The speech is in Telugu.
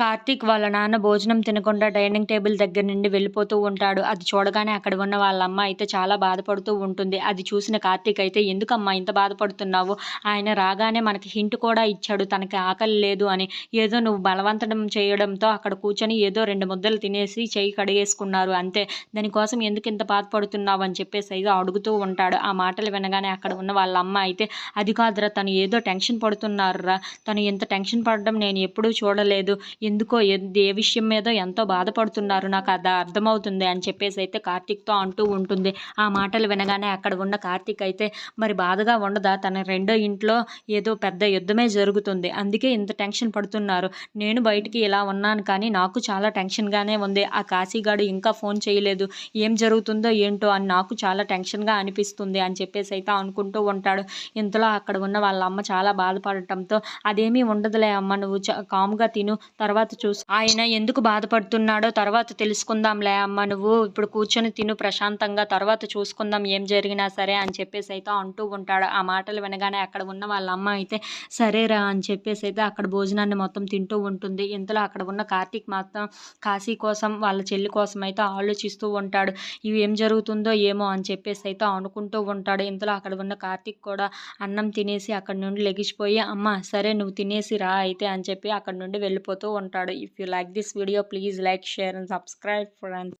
కార్తీక్ వాళ్ళ నాన్న భోజనం తినకుండా డైనింగ్ టేబుల్ దగ్గర నుండి వెళ్ళిపోతూ ఉంటాడు. అది చూడగానే అక్కడ ఉన్న వాళ్ళ అమ్మ అయితే చాలా బాధపడుతూ ఉంటుంది. అది చూసిన కార్తీక్ అయితే ఎందుకమ్మా ఇంత బాధపడుతున్నావు? ఆయన రాగానే మనకి హింట్ కూడా ఇచ్చాడు. తనకి ఆకలి లేదు అని ఏదో నువ్వు బలవంతం చేయడంతో అక్కడ కూర్చొని ఏదో రెండు ముద్దలు తినేసి చేయి కడిగేసుకున్నారు. అంతే. దానికోసం ఎందుకు ఇంత బాధపడుతున్నావు? అని చెప్పేసి అయితే అడుగుతూ ఉంటాడు. ఆ మాటలు వినగానే అక్కడ ఉన్న వాళ్ళ అమ్మ అయితే అది కాదురా తను ఏదో టెన్షన్ పడుతున్నారురా. తను ఇంత టెన్షన్ పడడం నేను ఎప్పుడూ చూడలేదు. ఎందుకో ఏ విషయం మీద ఎంతో బాధపడుతున్నారు. నాకు అది అర్థమవుతుంది అని చెప్పేసి అయితే కార్తీక్తో అంటూ ఉంటుంది. ఆ మాటలు వినగానే అక్కడ ఉన్న కార్తీక్ అయితే మరి బాధగా ఉండదా? తన రెండో ఇంట్లో ఏదో పెద్ద యుద్ధమే జరుగుతుంది. అందుకే ఇంత టెన్షన్ పడుతున్నారు. నేను బయటికి ఇలా ఉన్నాను కానీ నాకు చాలా టెన్షన్గానే ఉంది. ఆ కాశీగాడు ఇంకా ఫోన్ చేయలేదు. ఏం జరుగుతుందో ఏంటో అని నాకు చాలా టెన్షన్గా అనిపిస్తుంది అని చెప్పేసి అయితే అనుకుంటూ ఉంటాడు. ఇంతలో అక్కడ ఉన్న వాళ్ళ అమ్మ చాలా బాధపడటంతో అదేమీ ఉండదులే అమ్మ. నువ్వు కామ్గా తిను. తర్వాత తర్వాత చూసి ఆయన ఎందుకు బాధపడుతున్నాడో తర్వాత తెలుసుకుందాంలే అమ్మ నువ్వు. ఇప్పుడు కూర్చొని తిను ప్రశాంతంగా. తర్వాత చూసుకుందాం ఏం జరిగినా సరే అని చెప్పేసి అయితే అంటూ ఉంటాడు. ఆ మాటలు వినగానే అక్కడ ఉన్న వాళ్ళ అమ్మ అయితే సరేరా అని చెప్పేసి అయితే అక్కడ భోజనాన్ని మొత్తం తింటూ ఉంటుంది. ఇంతలో అక్కడ ఉన్న కార్తీక్ మాత్రం కాశీ కోసం వాళ్ళ చెల్లి కోసం అయితే ఆలోచిస్తూ ఉంటాడు. ఇవి ఏం జరుగుతుందో ఏమో అని చెప్పేసి అయితే అనుకుంటూ ఉంటాడు. ఇంతలో అక్కడ ఉన్న కార్తీక్ కూడా అన్నం తినేసి అక్కడ నుండి లెగిసిపోయి అమ్మ సరే నువ్వు తినేసి రా అయితే అని చెప్పి అక్కడ నుండి వెళ్ళిపోతూ ఉంటాడు. ఉంటాడు if you like this video please like share and subscribe friends